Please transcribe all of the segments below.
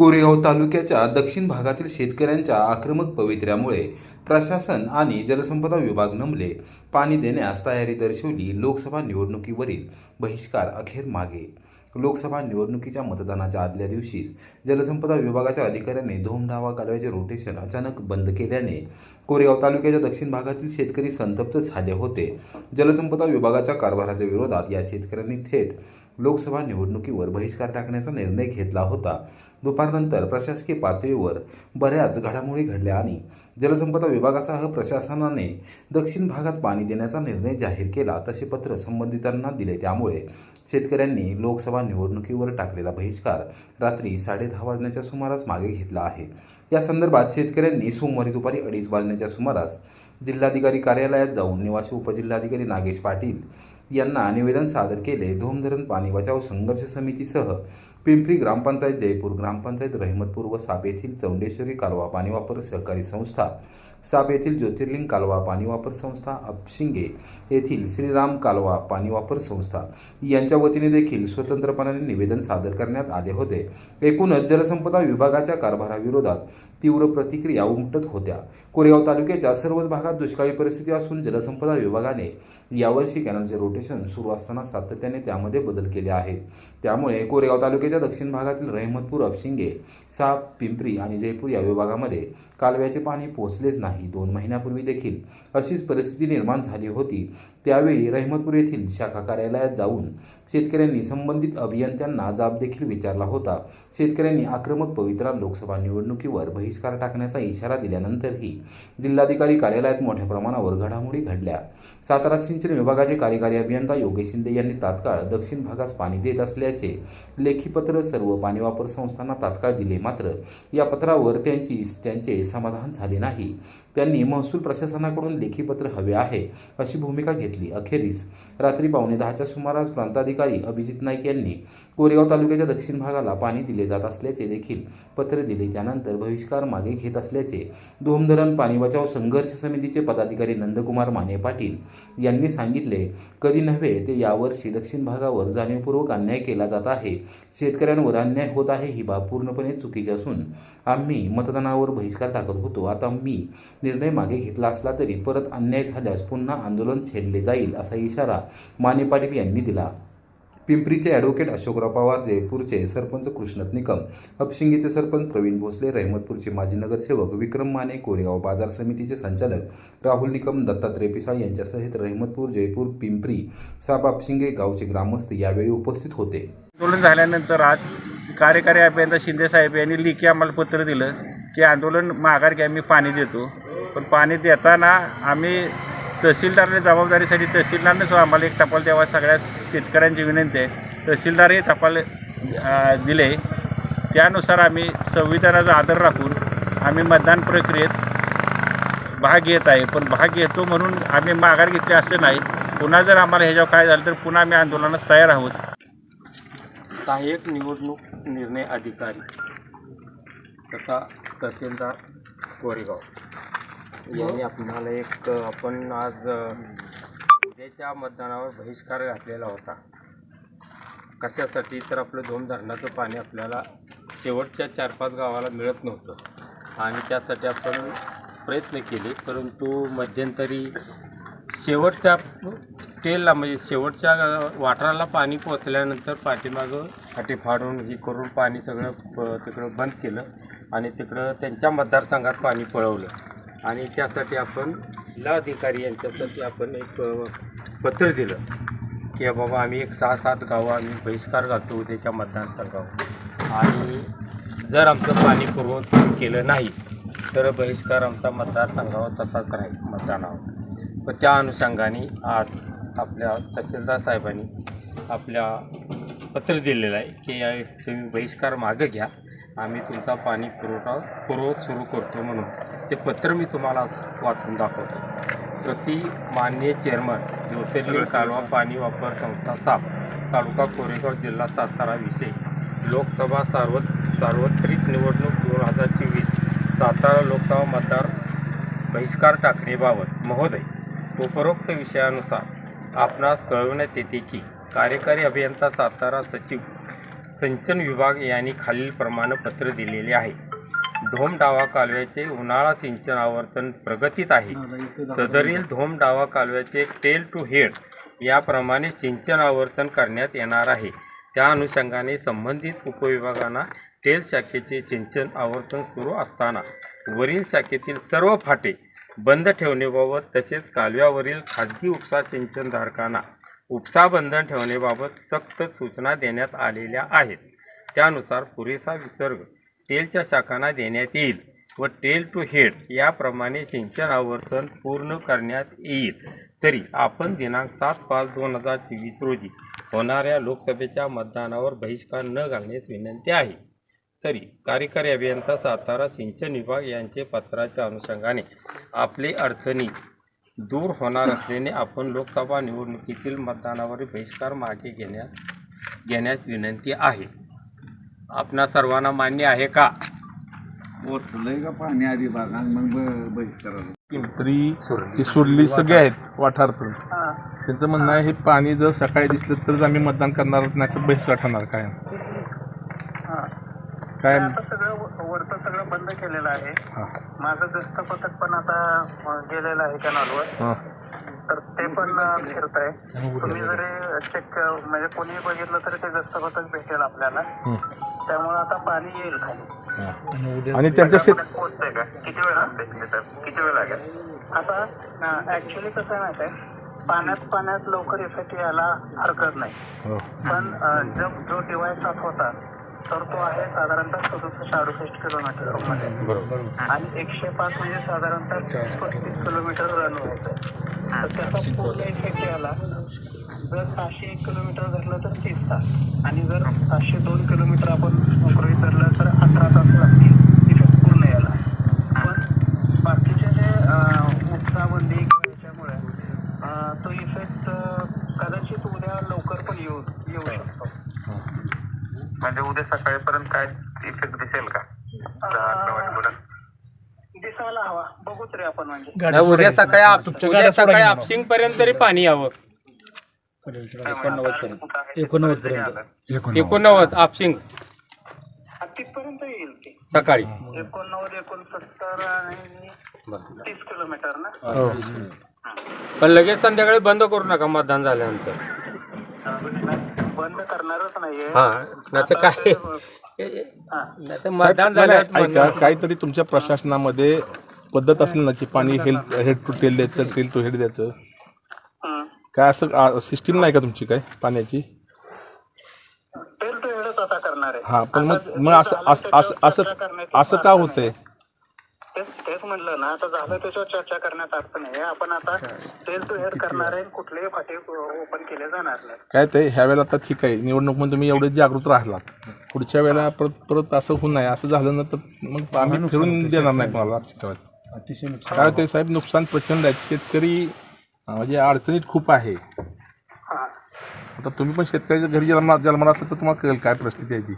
कोरेगाव तालुक्याच्या दक्षिण भागातील शेतकऱ्यांच्या आक्रमक पवित्र्यामुळे प्रशासन आणि जलसंपदा विभाग नमले. पाणी देण्यास तयारी दर्शवली लोकसभा निवडणुकीवरील बहिष्कार अखेर मागे. लोकसभा निवडणुकीच्या मतदानाच्या आदल्या दिवशीच जलसंपदा विभागाच्या अधिकाऱ्यांनी धोमधावा कालव्याचे रोटेशन अचानक बंद केल्याने कोरेगाव तालुक्याच्या दक्षिण भागातील शेतकरी संतप्त झाले होते. जलसंपदा विभागाच्या कारभाराच्या विरोधात या शेतकऱ्यांनी थेट लोकसभा निवडणुकीवर बहिष्कार टाकण्याचा निर्णय घेतला होता. दुपारनंतर प्रशासकीय पातळीवर बऱ्याच घडामोडी घडल्या आणि जलसंपदा विभागासह प्रशासनाने दक्षिण भागात पाणी देण्याचा निर्णय जाहीर केला. तसे पत्र संबंधितांना दिले. त्यामुळे शेतकऱ्यांनी लोकसभा निवडणुकीवर टाकलेला बहिष्कार रात्री साडेदहा वाजण्याच्या सुमारास मागे घेतला आहे. या संदर्भात शेतकऱ्यांनी सोमवारी दुपारी अडीच वाजण्याच्या सुमारास जिल्हाधिकारी कार्यालयात जाऊन निवासी उपजिल्हाधिकारी नागेश पाटील यांना निवेदन सादर केले. धोमधरण पाणी बचाव संघर्ष समितीसह पिंपरी ग्रामपंचायत जयपूर ग्रामपंचायत रहिमतपूर व साब येथील चौंडेश्वरी कालवा पाणी वापर सहकारी संस्था साब येथील ज्योतिर्लिंग कालवा पाणी वापर संस्था अपशिंगे येथील श्रीराम कालवा पाणी वापर संस्था यांच्या वतीने देखील स्वतंत्रपणाने निवेदन सादर करण्यात आले होते. एकूणच जलसंपदा विभागाच्या कारभाराविरोधात तीव्र प्रतिक्रिया उमटत होत्या. कोरेगाव तालुक्याच्या सर्वच भागात दुष्काळी परिस्थिती असून जलसंपदा विभागाने यावर्षी कॅनलचे रोटेशन सुरू असताना सातत्याने त्यामध्ये बदल केले आहेत. त्यामुळे कोरेगाव तालुक्याच्या दक्षिण भागातील रहमतपूर अपशिंगे साप पिंपरी आणि जयपूर या विभागामध्ये कालव्याचे पाणी पोहोचलेच नाही. दोन महिन्यापूर्वी देखील अशीच परिस्थिती निर्माण झाली होती. त्यावेळी रहमतपूर येथील शाखा कार्यालयात जाऊन शेतकऱ्यांनी संबंधित अभियंत्यांना जाब देखील विचारला होता. शेतकऱ्यांनी आक्रमक पवित्रा लोकसभा निवडणुकीवर बहिष्कार टाकण्याचा इशारा दिल्यानंतरही जिल्हाधिकारी कार्यालयात मोठ्या प्रमाणावर घडामोडी घडल्या. सातारा सिंचन विभागाचे कार्यकारी अभियंता योगेश शिंदे यांनी तात्काळ दक्षिण भागास पाणी देत असल्याचे लेखी पत्र सर्व पाणी वापर संस्थांना तात्काळ दिले. मात्र या पत्रावर त्यांची त्यांचे समाधान झाले नाही. त्यांनी महसूल प्रशासनाकडून लेखीपत्र हवे आहे अशी भूमिका घेतली अखेरीस. रात्री पावणे दहाच्या सुमारास प्रांताधिकारी अभिजित नाईक यांनी कोरेगाव तालुक्याच्या दक्षिण भागाला पाणी दिले जात असल्याचे देखील पत्र दिले. त्यानंतर बहिष्कार मागे घेत असल्याचे धोमधरण पाणी बचाव संघर्ष समितीचे पदाधिकारी नंदकुमार माने पाटील यांनी सांगितले. कधी नव्हे ते यावर्षी दक्षिण भागावर जाणीवपूर्वक अन्याय केला जात आहे. शेतकऱ्यांवर अन्याय होत आहे ही बाब पूर्णपणे चुकीची असून आम्ही मतदानावर बहिष्कार टाकत होतो. आता मी निर्णय मागे घेतला असला तरी परत अन्याय झाल्यास पुन्हा आंदोलन छेडले जाईल असा इशारा माने पाटील यांनी दिला. पिंपरीचे ॲडव्होकेट अशोकराव पवार जयपूरचे सरपंच कृष्णत निकम अपशिंगीचे सरपंच प्रवीण भोसले रहमतपूरचे माजी नगरसेवक विक्रम माने कोरेगाव बाजार समितीचे संचालक राहुल निकम दत्तात्रय पिसाळ यांच्यासहित रहमतपूर जयपूर पिंपरी साप अपशिंगे गावचे ग्रामस्थ यावेळी उपस्थित होते. आंदोलन झाल्यानंतर आज कार्यकारी अभियंता शिंदे साहेब यांनी लेखी आम्हाला पत्र दिलं की आंदोलन माघार घ्या मी पाणी देतो. पण पाणी देताना आम्ही तहसीलदारने जबाबदारीसाठी तहसीलदारने सुद्धा आम्हाला एक टपाल द्यावा सगळ्या शेतकऱ्यांची विनंती आहे. तहसीलदारही टपाल दिले. त्यानुसार आम्ही संविधानाचा आदर राखून आम्ही मतदान प्रक्रियेत भाग घेत आहे. पण भाग घेतो म्हणून आम्ही माघार घेतली असं नाही. पुन्हा जर आम्हाला ह्याच्यावर काय झालं तर पुन्हा आम्ही आंदोलनास तयार आहोत. सहाय्यक निवडणूक निर्णय अधिकारी तथा तहसीलदार कोरेगाव. यांनी आपणाला एक आपण आज उद्याच्या मतदानावर बहिष्कार घातलेला होता. कशासाठी? तर आपलं दोन धरणाचं पाणी आपल्याला शेवटच्या चार पाच गावाला मिळत नव्हतं. आणि त्यासाठी आपण प्रयत्न केले परंतु मध्यंतरी शेवटच्या टेलला म्हणजे शेवटच्या वाटराला पाणी पोचल्यानंतर पाठीमागं फाटी फाडून हे करून पाणी सगळं प- तिकडं बंद केलं आणि तिकडं त्यांच्या मतदारसंघात पाणी पळवलं. आणि त्यासाठी आपण जिल्हा अधिकारी यांच्यासाठी आपण एक अ, पत्र दिलं की बाबा आम्ही एक सहा सात गावं आम्ही बहिष्कार घालतो उद्याच्या मतदारसंघावर. आणि जर आमचं पाणी पुरवून केलं नाही तर बहिष्कार आमचा मतदारसंघावर तसाच राहील मतदानावर. व त्या अनुषंगाने आज आपल्या तहसीलदार साहेबांनी आपल्या पत्र दिलेलं आहे की या तुम्ही बहिष्कार मागं घ्या. आम्ही तुमचा पाणी पुरवठा पुरवत सुरू करतो म्हणून. ते पत्र मी तुम्हाला वाचून दाखवतो. प्रति माननीय चेअरमन ज्योतिर्लिंग कालवा पाणी वापर संस्था साप तालुका कोरेगाव जिल्हा सातारा विषय लोकसभा सार्वत सार्वत्रिक निवडणूक दोन हजार चोवीस सातारा लोकसभा मतदार बहिष्कार टाकणेबाबत महोदय उपरोक्त विषयानुसार आपणास कळवण्यात येते की कार्यकारी अभियंता सातारा सचिव सिंचन विभाग यांनी खालीलप्रमाणे पत्र दिलेले आहे. धोम डावा कालव्याचे उन्हाळा सिंचन आवर्तन प्रगतीत आहे. सदरील धोम डावा कालव्याचे टेल टू हेड याप्रमाणे सिंचन आवर्तन करण्यात येणार आहे. त्या अनुषंगाने संबंधित उपविभागांना टेल शाखेचे सिंचन आवर्तन सुरू असताना वरील शाखेतील सर्व फाटे बंद ठेवण्याबाबत तसेच कालव्यावरील खाजगी उपसा सिंचनधारकांना उपसा बंधन ठेवण्याबाबत सक्त सूचना देण्यात आलेल्या आहेत. त्यानुसार पुरेसा विसर्ग टेलच्या शाखांना देण्यात येईल व टेल टू हेड याप्रमाणे सिंचन आवर्तन पूर्ण करण्यात येईल. तरी आपण दिनांक सात पाच दोन हजार चोवीस रोजी होणाऱ्या लोकसभेच्या मतदानावर बहिष्कार न घालण्यास विनंती आहे. तरी कार्यकारी अभियंता सातारा सिंचन विभाग यांचे पत्राच्या अनुषंगाने आपली अडचणी दूर होणार असल्याने आपण लोकसभा निवडणुकीतील मतदानावरील बहिष्कार मागे घेण्यास घेण्यास विनंती आहे. आपणा सर्वांना मान्य आहे का? पोचलंय का पाणी आधी भागा मग ब- बहिष्काराला? पिंपरी ही सोडली सगळे आहेत वाठारपर्यंत. त्यांचं म्हणणं आहे हे पाणी जर सकाळी दिसलं तरच आम्ही मतदान करणार नाही तर बहिष्कार ठरणार काय? काय? आता सगळं वरचं सगळं बंद केलेलं आहे. हां. माझं गस्त पथक पण आता अं, गेलेलं आहे कॅनॉलवर हां. तर ते पण अं, फिरत आहे तुम्ही जरी चेक म्हणजे कोणी बघितलं तरी ते गस्त पथक भेटेल आपल्याला. त्यामुळे आता पाणी येईल. खाली आणि त्यांच्या शेत पोहोचतंय का? किती वेळ लागते तर? किती वेळ लागेल? आता ऍक्च्युली कसं आहे माहिती आहे? पाण्यात पाण्यात लवकर इफेक्ट यायला हरकत नाही. हो. पण अं, जो डिवाइस होता तर तो आहे साधारणतः सदुसष्ट अडुसष्ट किलोमीटरमध्ये. आणि एकशे पाच म्हणजे साधारणतः तीस पस्तीस किलोमीटर रन व्हायचं तर त्याचा पूर्ण इफेक्ट यायला जर सहाशे एक किलोमीटर धरलं तर तीस तास. आणि जर सातशे दोन किलोमीटर आपण गृहीत धरलं तर अठरा तास लागतील इफेक्ट पूर्ण यायला पण बाकीचे जे अं, उपसाबंदी किंवा याच्यामुळे अं, तो इफेक्ट कदाचित उद्या लवकर पण येऊ येऊ शकतो म्हणजे उद्या सकाळीपर्यंत काय इफेक्ट दिसेल का? दिसायला हवा. बघू तरी आपण म्हणजे. नाही, उद्या सकाळी आप- उद्या सकाळी आपशिंग पर्यंत तरी पाणी यावं. एकोणनव्वद पर्यंत. एकोणनव्वद. आपशिंग. तिथपर्यंत येईल ते सकाळी. एकोणनव्वद एकोणसत्तर आणि तीस किलोमीटर ना? हो. पण लगेच संध्याकाळी बंद करू नका मतदान झाल्यानंतर. बंद करणारच नाहीये. हा नाही तर काय? हा. नाही तर मतदान नाही, काहीतरी तुमच्या प्रशासनामध्ये पद्धत असेल ना की पाणी हेल्प हेड टू टेल द्यायचं टेल टू हेड द्यायचं. काय असं सिस्टीम नाही का तुमची काय पाण्याची? तेल तो हेडच आता करणार आहे. हा पण मग मग असं असं असं असं असं का होतंय. तेच तेच म्हणलं ना आता झालं त्याच्यावर चर्चा करण्यात अर्थ नाही आपण आता तेल टू हेड करणार आहे कुठलेही फाटे ओपन केले जाणार नाही. काय ते ह्या वेळेला आता ठीक आहे. निवडणूक म्हणून तुम्ही एवढे जागृत राहिलात. पुढच्या वेळेला परत परत असं होऊ नये. असं झालं ना तर मग आम्ही फिरून देणार नाही कोणाला काय होते साहेब नुकसान प्रचंड आहे. शेतकरी म्हणजे अडचणीत खूप आहे. हा. आता तुम्ही पण शेतकऱ्याच्या घरी जन्मा जन्माला असलं तर तुम्हाला कळेल काय परिस्थिती आहे ती.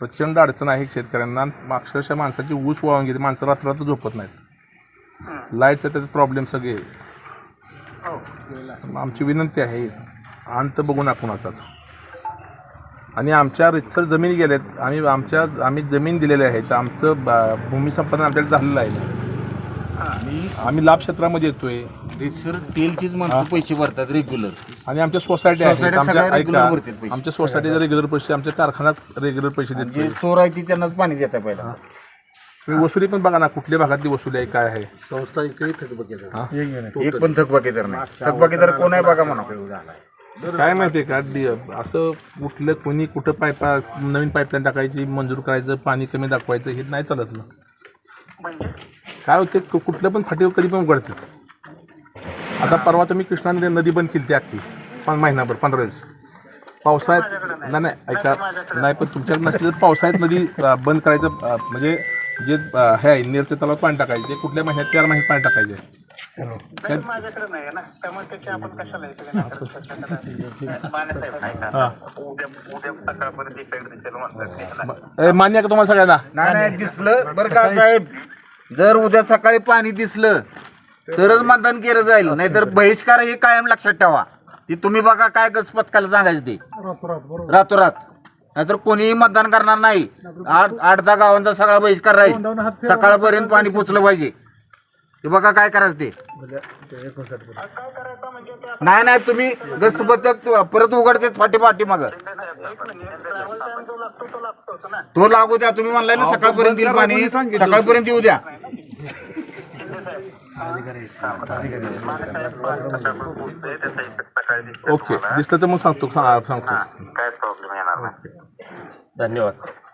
प्रचंड अडचण आहे शेतकऱ्यांना. अक्षरशः माणसाची ऊस वाळून गेली माणसं रात्र झोपत नाहीत. लाईटचा त्याचे प्रॉब्लेम सगळे. हो. आमची विनंती आहे अंत बघू नका कुणाचाच. आणि आमच्या रितसर जमीन गेल्यात आम्ही आमच्या आम्ही जमीन दिलेल्या आहेत आमचं बा- भूमी संपादन आपल्याला झालेलं आहे. आम्ही लाभ क्षेत्रामध्ये येतोय. सर तेलचीच माणसं पैसे भरतात रेग्युलर आणि आमच्या सोसायटी आहेत. सोसायट्या आमच्या सगळ्या regular ऐका, भरतात पैसे. आमच्या सोसायटीचे रेग्युलर पैसे आमच्या कारखान्यात रेग्युलर पैसे जे देतोय चोर आहे ती त्यांनाच पाणी देता पहिला. तुम्ही वसुली पण बघा ना कुठल्या भागातली वसुली आहे काय आहे? एक पण थकबाकीदार नाही. थकबाकीदार कोण आहे बघा म्हणा. काय माहितीये का? डि- असं कुठलं कोणी कुठं पाईपा नवीन पाईपलाईन टाकायची मंजूर करायचं पाणी कमी दाखवायचं हे नाही चालत ना. म्हणजे काय होते कु- कुठलं पण फाटीवर कधी पण उघडतात आता परवा तुम्ही कृष्णा नदी नदी बंद केली ती अख्खी पण महिनाभर पंधरा दिवस. पावसाळ्यात नाही नाही ऐका नाही पण तुमच्याकडे नसली तर पावसाळ्यात नदी बंद करायचं म्हणजे जे हे आहे नेरच्या तलावात पाणी टाकायचे ते कुठल्या महिन्यात चार महिन्यात पाणी टाकायचे माझ्याकडे नाही ना त्यामुळे आपण कशाला हे मान्य आहे का तुम्हाला सगळ्यांना? नाही नाही दिसलं. बरं का साहेब? जर उद्या सकाळी पाणी दिसलं तरच मतदान केलं जाईल. नाहीतर बहिष्कार हे कायम लक्षात ठेवा. ती तुम्ही बघा काय गस पथकाला सांगायचं ते. रातोरात नाहीतर कोणीही मतदान करणार नाही. आठ आठ दहा गावांचा सगळा बहिष्कार राहील. सकाळपर्यंत पाणी पोचलं पाहिजे. ते बघा काय करायचं ते. नाही नाही तुम्ही गस पथक परत उघडते फाटी पाठी मग तो लागू द्या तुम्ही म्हणलाय ना सकाळपर्यंत येईल पाणी. सकाळपर्यंत येऊ द्या. ओके दिसलं तर मग सांगतो सांग- सांगतो. काय प्रॉब्लेम येणार नाही. धन्यवाद.